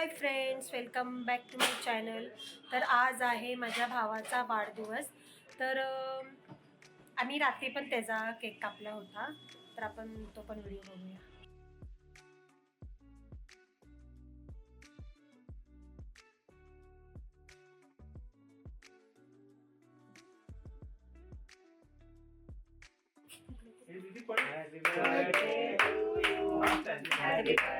Hi friends welcome back to my channel तर आज आहे माझ्या भावाचा वाढदिवस तर आम्ही रात्री पण त्याचा केक कापला होता तर आपण तो पण व्हिडिओ बघूया Happy birthday to you. Happy birthday to you.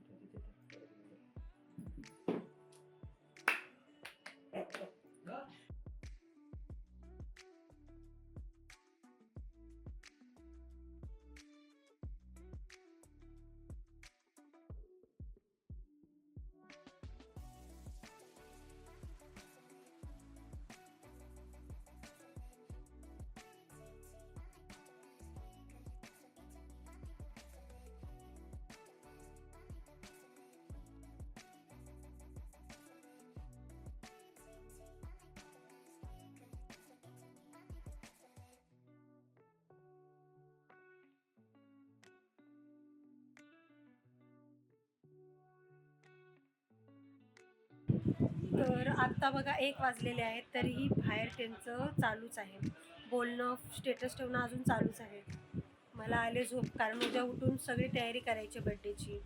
तर आत्ता बघा एक वाजलेले आहेत तरीही बाहेर त्यांचं चालूच आहे. बोलणं स्टेटस ठेवणं अजून चालूच आहे. मला आले झोप कारण उद्या उठून सगळी तयारी करायची बड्डेची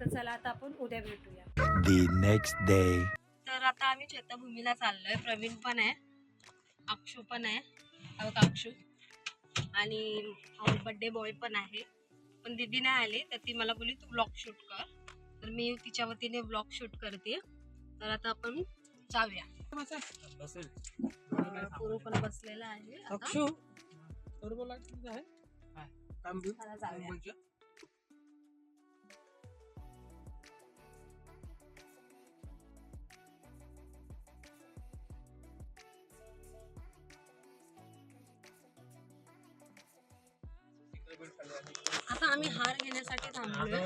तर चला आता आपण उद्या भेटूया. The next day. तर आता आम्ही चैत्यभूमीला चाललोय. प्रवीण पण आहे अक्षू पण आहे. हा बघा अक्षू आणि बड्डे बॉय पण आहे. पण दीदी नाही आली तर ती मला बोलली तू ब्लॉग शूट कर. तर मी तिच्या वतीने ब्लॉग शूट करते. तर आता आपण जाऊया. पूर्व पण बसलेला आहे आता. अक्षू चला जाऊया. आता आम्ही हार घेण्यासाठी थांबलोय.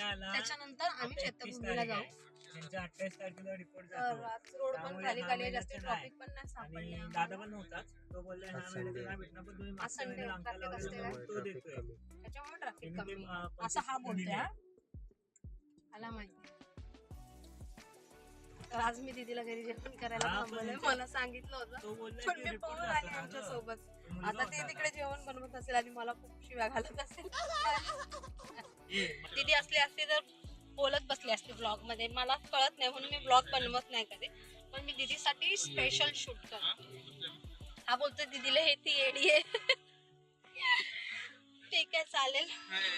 आला त्याच्यानंतर आम्ही चैत्यभूमीला जाऊ. त्यांच्या अठ्ठावीस तारखेला रिपोर्ट तर जातो आज रोड पण त्यामुळे खाली हा खाली आहे, जास्त महिन्याचं ट्रॉफिक पण नाही सापडले आणि दादा पण नव्हताच तो बोलला ह्या आज महिन्यात Sunday. नाही भेटणार पण तुम्ही आज मागच्या Sunday, महिन्याला अंका traffic असते लावलेला तो देतोय. त्याच्यामुळे ट्रॅफिक त्यांनी ते, कमी अं, असं हा पंचवीस बोलतोय दिले. हा. मला माहिती. तर आज मी दीदीला घरी जेवण करायला हा, पण थांबवलंय. ते- मला सांगितलं तो होतं बोलला पण की मी report पळून आले आमच्या. सोबत. तो मुलगा आता ते होता तिकडे जेवण बनवत असेल आणि मला खूप शिव्या घालत असेल. दीदी असली असती तर बोलत बसली असते ब्लॉगमध्ये मला कळत नाही म्हणून मी ब्लॉग बनवत नाही कधी. पण मी दीदीसाठी स्पेशल शूट करते. हा बोलतो दीदीला हे ती येडी आहे. ठीक आहे चालेल.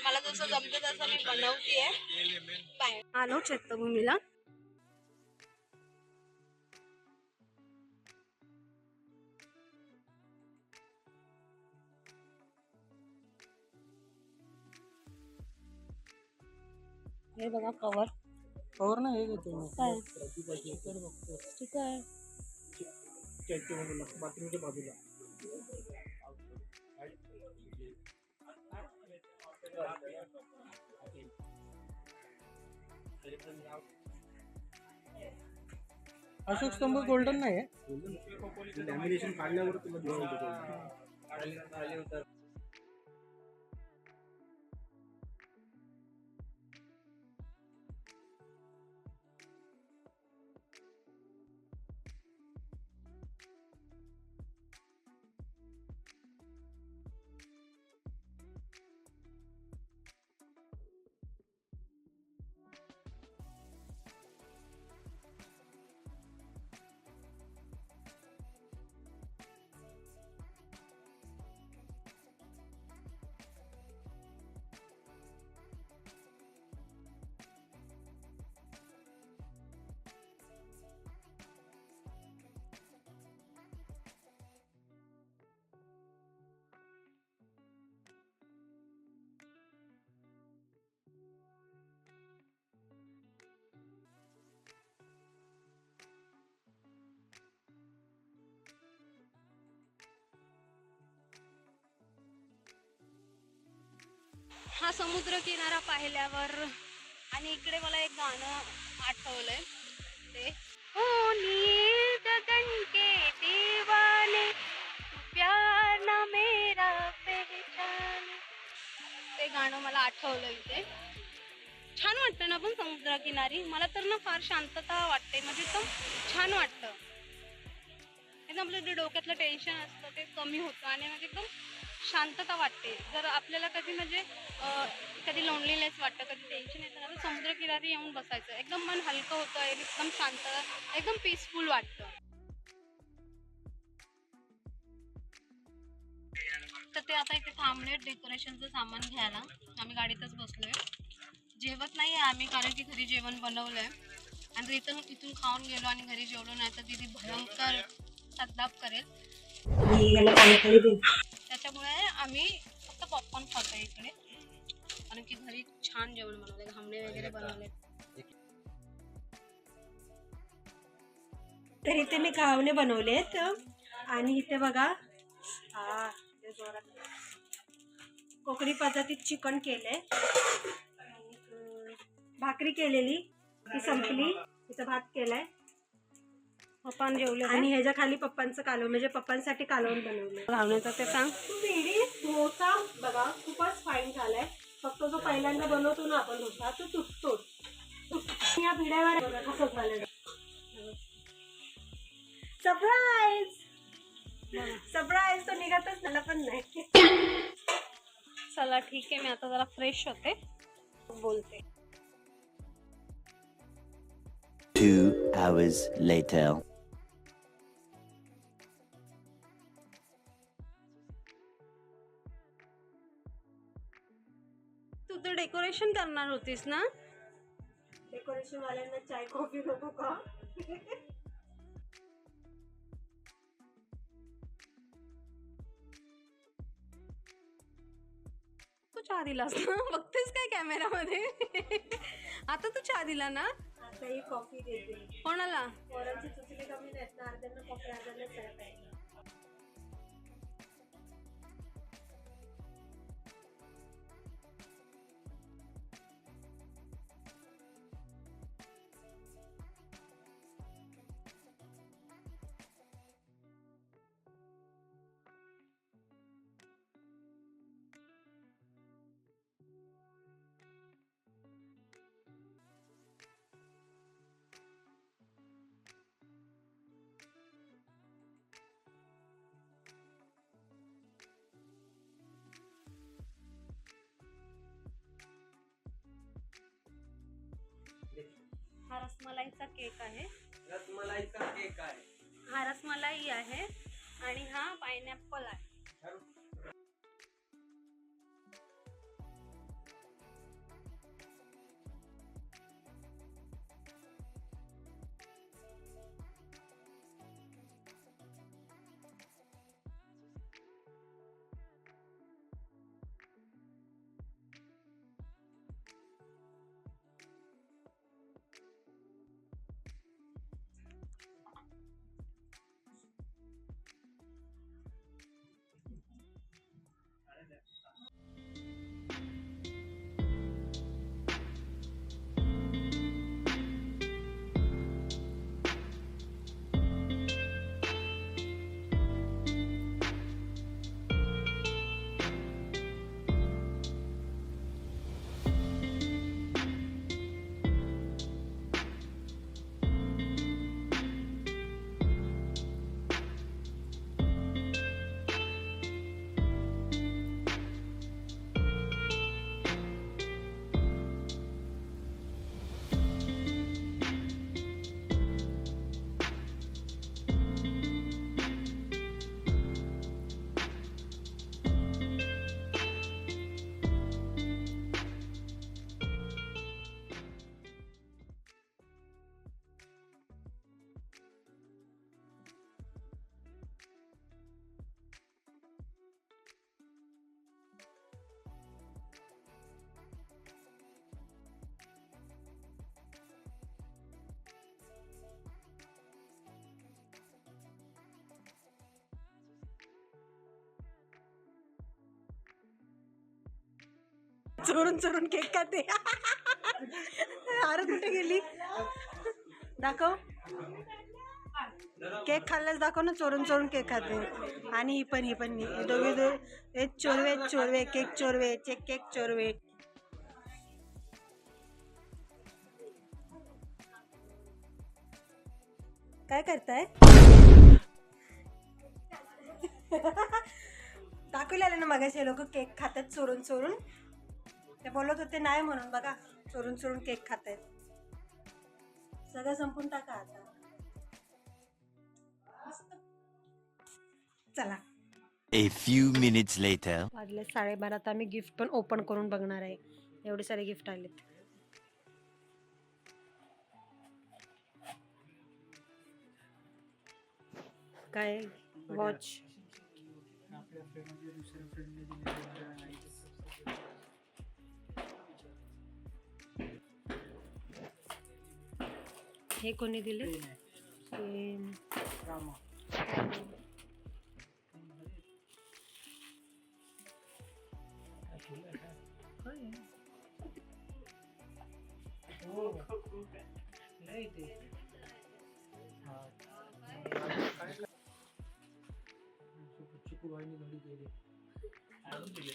मला जसं जमतं तसं मी बनवते बाय आलो चैत्यभूमीला हे बघा कवर कवर ना हे घेतो. मी काय? बघतो ठीक आहे. बाथरूमच्या बाजूला अशोक स्तंभ गोल्डन नाही आहे लॅमिनेशन काढल्यावर तुला हा समुद्र किनारा पाहिल्यावर आणि इकडे मला एक गाणं आठवलंय. ते हो ते गाणं मला आठवलं इथे. छान वाटतं ना पण समुद्रकिनारी? मला तर ना फार शांतता वाटते म्हणजे एकदम छान वाटतं. आपलं जे डोक्यातलं टेन्शन असतं ते कमी होतं आणि म्हणजे एकदम शांतता वाटते. जर आपल्याला कधी म्हणजे कधी लोनलीनेस वाटतं कधी टेन्शन येतं. ना तर समुद्रकिनारी येऊन बसायचं. एकदम मन हलकं होतं एकदम शांत एकदम पीसफुल वाटतं. तर ते आता इथे थांबले डेकोरेशनचं सामान घ्यायला. आम्ही गाडीतच बसलोय. जेवत नाही आम्ही कारण की घरी जेवण बनवलंय. आणि जर इथून इथून खाऊन गेलो आणि घरी जेवलो नाही तर दिदी भयंकर सद्दाप करेल. त्याच्यामुळे आम्ही फक्त पॉपकॉर्न खातोय इकडे. कारण की घरी छान जेवण बनवले घामणे वगैरे बनवले. तर इथे मी घावणे बनवलेत. आणि इथे बघा हा. कोकणी पद्धतीत चिकन केलंय. भाकरी केलेली ती संपली. तिचा भात केलाय. पप्पान जेवले आणि ह्याच्या खाली पप्पांचं कालवण म्हणजे पप्पांसाठी कालवण बनवलं घावण्याचं ते सांग. डोसा बघा खूपच फाईन झालाय. फक्त जो पहिल्यांदा बनवतो ना आपण डोसा तो तुटतो या भिड्यावर कसं झालं सरप्राईज सरप्राईज तो निघतच मला पण नाही. चला ठीक आहे मी आता जरा फ्रेश होते. बोलते. Two hours later. डेकोरेशन करणार होतीस ना? डेकोरेशन वाल्यांना चाय कॉफी नको का? तू चहा दिलास ना? बघतेस काय कॅमेरामध्ये? आता तू चहा दिला ना? आता ही कॉफी देते. कोणाला? पोरांची चुचली कमी नाहीत ना अर्ध्यांना कॉफी अर्ध्यांना चाय पाहिजे हा रसमलाईचा केक आहे. रसमलाईचा केक आहे. हा रसमलाई आहे आणि हा पायनॅपल आहे. चोरून चोरून केक खाते. अरे कुठे गेली? दाखव. केक खाल्ल्यास दाखव ना चोरून चोरून केक खाते. आणि ही पण ही पण दोघे दो चोरवे चोरवे केक चोरवे चेक केक चोरवे. काय करताय? दाखवले ना मगाशी लोक केक खातात चोरून चोरून. ते बोलत होते नाही म्हणून बघा चोरून चोरून केक खात आहेत सगळं संपून टाका आता. चला. A few minutes later. वाजले साडेबारा तर आम्ही गिफ्ट पण ओपन करून बघणार आहे. एवढे सारे गिफ्ट आलेत. काय? वॉच हे कोणी दिले? हो हा. घडी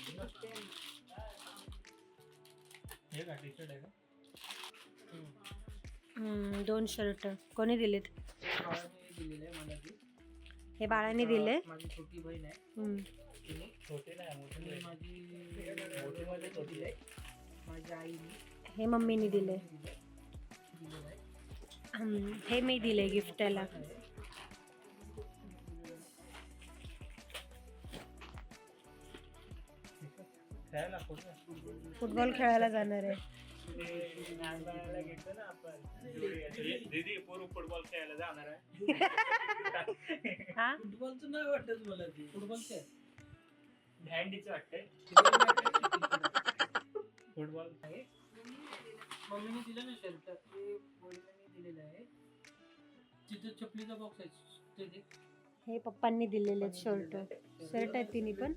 हे का टी शर्ट आहे का? दोन शर्ट. कोणी दिलेत? हे बाळाने दिले. माझी छोटी बहीण आहे छोटे नाही माझी छोटी आहे माझ्या आईने हे मम्मीने दिले. हे मी दिले गिफ्ट फुटबॉल खेळायला जाणार आहे. दीदी पोरू फुटबॉल खेळायला जाणार आहे. हा? फुटबॉलचं नाही वाटत मला ते. फुटबॉलचं आहे हँडीचं वाटतंय. फुटबॉल आहे मम्मीने दिलं ना शर्ट ते वडिलांनी दिलेलं आहे. तिथं चपलीचा बॉक्स आहे. ते. हे पप्पांनी दिलेले शर्ट शर्ट आहेत तिन्ही पण.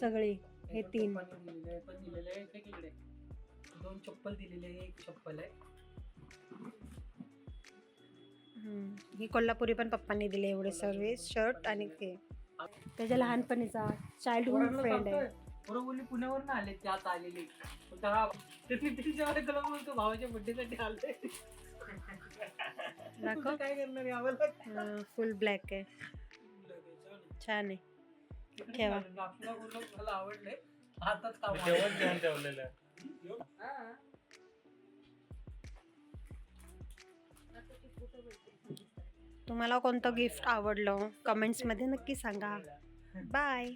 सगळे. हे तीन. पप्पांनी दिलेलं आहे. पण दिलेलं आहे. दोन चप्पल दिलेले आहे एक चप्पल आहे. हम्म, ही कोल्हापुरी पण पप्पांनी दिले एवढे सर्व शर्ट आणि ते त्याच्या लहानपणीचा चाइल्डहुड फ्रेंड आहे. बोलली पुण्यावरून आले ते आता आलेले बोलतो भावाच्या बड्डेसाठी आले दाखव. काय करणार आम्हाला? फुल ब्लॅक आहे. छान आहे. ठेवा. आवडले हातात ठेवलेलं आहे. तुम्हाला कोणतं गिफ्ट आवडलं? कमेंट्समध्ये नक्की सांगा. बाय.